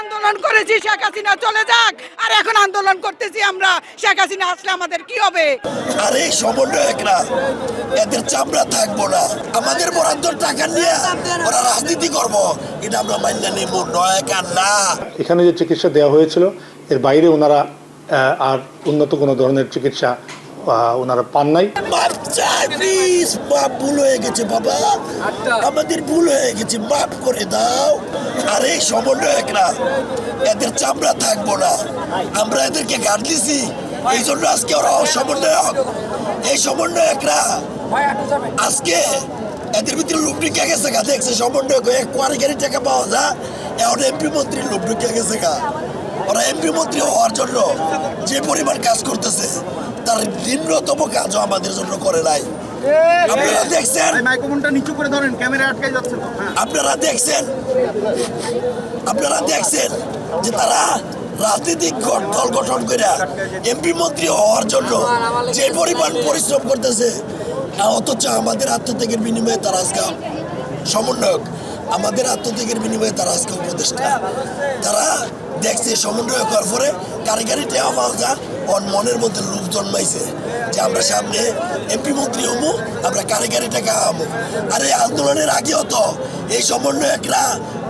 আন্দোলন করেছি শেখ হাসিনা চলে যাক। আর এখন আন্দোলন করতেছি আমরা। শেখ হাসিনা আসলে আমাদের কি হবে? আর এই সমন্বয়করা এদের চামড়া থাকব না। আমাদের বরাদ্দ টাকা নিয়ে ওরা রাজনীতি করব। এটা আমরা মান্য নেব নয় না। এখানে যে চিকিৎসা দেওয়া হয়েছিল এর বাইরে ওনারা আর উন্নত কোনো ধরনের চিকিৎসা ওনারা পান নাই। চাই ভুল হয়ে গেছে বাবা। আমাদের ভুল হয়ে গেছে মাপ করে দাও। আর এই সমন্বয়করা এদের চামড়া থাকব না। আমরা এদেরকে গাড় দিছি এই জন্য আজকে ওরা সমন্বয়ক এই সমন্বয়করা আজকে এদের ভিতরে লোক ঢুকে গেছে গা দেখছে সমন্বয়ক হয়ে কোয়ারি গাড়ি টাকা পাওয়া যায় এখন এমপি মন্ত্রীর লোক ঢুকে গেছে গা। ওরা এমপি মন্ত্রী হওয়ার জন্য যে পরিমাণ কাজ করতেছে তার নিম্নতম কাজও আমাদের জন্য করে নাই। আপনারা দেখছেন? নিচু করে ধরেন ক্যামেরা আটকে যাচ্ছে হ্যাঁ। আপনারা দেখছেন? আপনারা দেখছেন যে তারা রাজনৈতিক দল গঠন করে এমপি মন্ত্রী হওয়ার জন্য যে পরিমাণ পরিশ্রম করতেছে অথচ আমাদের আত্মত্যাগের বিনিময়ে তারা আজকে সমন্বয়ক। আমাদের আত্মত্যাগের বিনিময়ে তারা আজকে উপদেষ্টা। তারা দেখছে সমন্বয় করার পরে কারিগরি টেওয়া পাওয়া মনের মধ্যে লোভ জন্মাইছে যে আমরা সামনে এমপি মন্ত্রী হমু, আমরা কারিগরি টাকা হমু আর এই আন্দোলনের আগেও তো এই সমন্বয়করা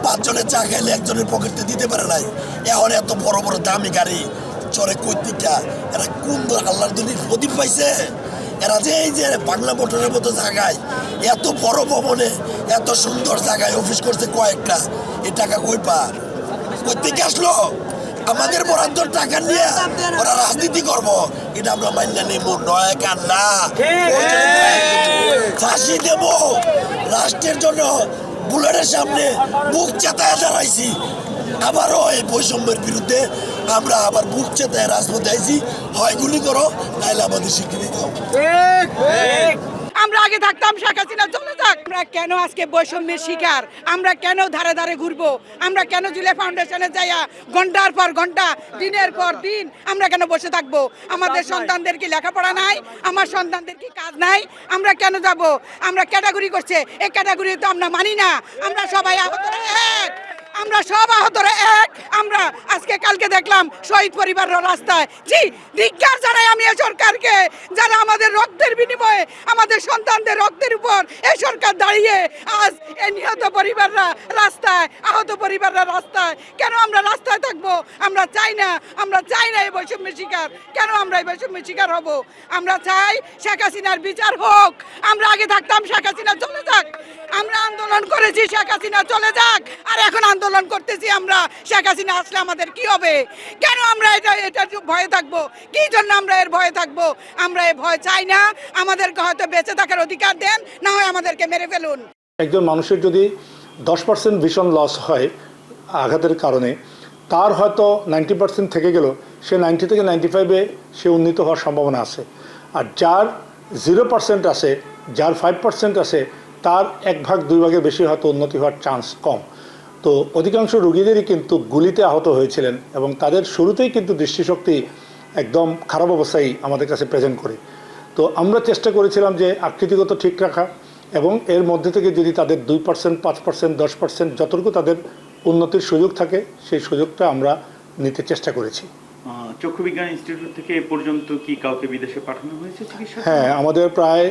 পাঁচজনের চা খাইলে একজনের পকেটে দিতে পারে নাই। এখন এত বড় বড় দামি গাড়ি, চরে কৈতিকা এরা কোন আল্লাহর দুনির প্রদীপ পাইছে? এরা যে এই যে বাংলা মোটরের মতো জায়গায় এত বড় ভবনে, এত সুন্দর জায়গায় অফিস করছে কয়েকটা এই টাকা কই পা কোথেকে আসলো? আমাদের বরাদ্দ টাকা নিয়ে ওরা রাজনীতি করব। এটা আমরা মান্য নেব নয় কান না ফাঁসি দেব। রাষ্ট্রের জন্য বুলেটের সামনে বুক চেতায় দাঁড়াইছি। আবারও এই বৈষম্যের বিরুদ্ধে আমরা আবার বুক চেতায় রাজপথে আইছি। হয় গুলি করো নাইলে আমাদের স্বীকৃতি দাও। আমরা আগে থাকতাম শেখ হাসিনা চলে যাক। আমরা কেন আজকে বৈষম্যের শিকার? আমরা কেন ধারে ধারে ঘুরবো? আমরা কেন জুলে ফাউন্ডেশনে যাইয়া ঘণ্টার পর ঘণ্টা দিনের পর দিন আমরা কেন বসে থাকব? আমাদের সন্তানদের কি লেখাপড়া নাই? আমার সন্তানদের কি কাজ নাই? আমরা কেন যাব? আমরা ক্যাটাগরি করছে এই ক্যাটাগরি তো আমরা মানি না। আমরা সবাই আহতরা এক। আমরা সব আহতরা এক। আমরা আজকে কালকে দেখলাম শহীদ পরিবারের রাস্তায়। জি, ধিক্কার জানাই আমি এই সরকারকে, যারা আমাদের রক্তের বিনিময়ে আমাদের সন্তানদের রক্তের উপর এই সরকার দাঁড়িয়ে আজ এই নিহত পরিবাররা রাস্তায়, আহত পরিবাররা রাস্তায়, কেন আমরা রাস্তায় থাকব? আমরা চাই না, আমরা চাই না এই বৈষম্যের শিকার। কেন আমরা এই বৈষম্যের শিকার হব? আমরা চাই শেখ হাসিনার বিচার হোক। আমরা আগে থাকতাম শেখ হাসিনা চলে যাক। আমরা আন্দোলন করেছি, শেখ হাসিনা চলে যাক। আর আন্দোলন করতেছি আমরা, শেখ হাসিনা আসলে আমাদের কি হবে? কেন আমরা এটা এটা ভয়ে থাকব? কি জন্য আমরা এর ভয়ে থাকব? আমরা এ ভয় চাই না, আমাদেরকে হয়তো বেঁচে থাকার অধিকার দেন, না হয় আমাদেরকে মেরে ফেলুন। একজন মানুষের যদি দশ পার্সেন্ট ভীষণ লস হয় আঘাতের কারণে, তার হয়তো নাইনটি পার্সেন্ট থেকে গেল, সে নাইনটি থেকে নাইনটি ফাইভে সে উন্নীত হওয়ার সম্ভাবনা আছে। আর যার জিরো পার্সেন্ট আছে, যার ফাইভ পার্সেন্ট আছে, তার এক ভাগ, দুই ভাগের বেশি হয়তো উন্নতি হওয়ার চান্স কম। তো অধিকাংশ রোগীদেরই কিন্তু গুলিতে আহত হয়েছিলেন এবং তাদের শুরুতেই কিন্তু দৃষ্টিশক্তি একদম খারাপ অবস্থায় আমাদের কাছে প্রেজেন্ট করে। তো আমরা চেষ্টা করেছিলাম যে আকৃতিগত ঠিক রাখা এবং এর মধ্যে থেকে যদি তাদের দুই পার্সেন্ট পাঁচ পার্সেন্ট দশ পার্সেন্ট যতটুকু তাদের উন্নতির সুযোগ থাকে সেই সুযোগটা আমরা নিতে চেষ্টা করেছি। আহ, চক্ষু বিজ্ঞান ইনস্টিটিউট থেকে এ পর্যন্ত কি কাউকে বিদেশে পাঠানো হয়েছে হ্যাঁ আমাদের প্রায়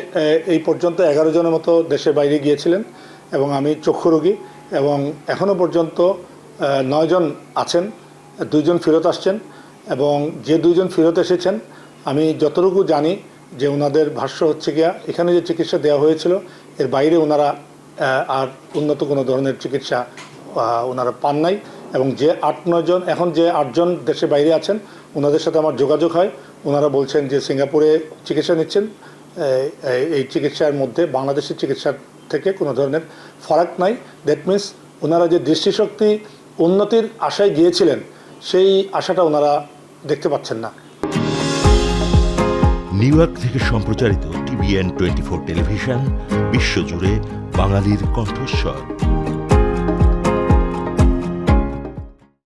এই পর্যন্ত এগারো জনের মতো দেশের বাইরে গিয়েছিলেন এবং আমি চক্ষু রোগী। এবং এখনও পর্যন্ত নয়জন আছেন, দুইজন ফেরত আসছেন এবং যে দুইজন ফেরত এসেছেন, আমি যতটুকু জানি যে ওনাদের ভাষ্য হচ্ছে গিয়া, এখানে যে চিকিৎসা দেওয়া হয়েছিল, এর বাইরে ওনারা আর উন্নত কোনো ধরনের চিকিৎসা ওনারা পান নাই এবং যে আট নয়জন এখন যে আটজন দেশের বাইরে আছেন ওনাদের সাথে আমার যোগাযোগ হয়। ওনারা বলছেন যে সিঙ্গাপুরে চিকিৎসা নিচ্ছেন এই চিকিৎসার মধ্যে বাংলাদেশের চিকিৎসার থেকে কোনো ধরনের ফারাক নাই। দ্যাট মিনস ওনারা যে দৃষ্টিশক্তি উন্নতির আশায় গিয়েছিলেন, সেই আশাটা ওনারা দেখতে পাচ্ছেন না। নিউ ইয়র্ক থেকে সম্প্রচারিত টিভিএন টোয়েন্টি ফোর টেলিভিশন, বিশ্বজুড়ে বাঙালির কণ্ঠস্বর।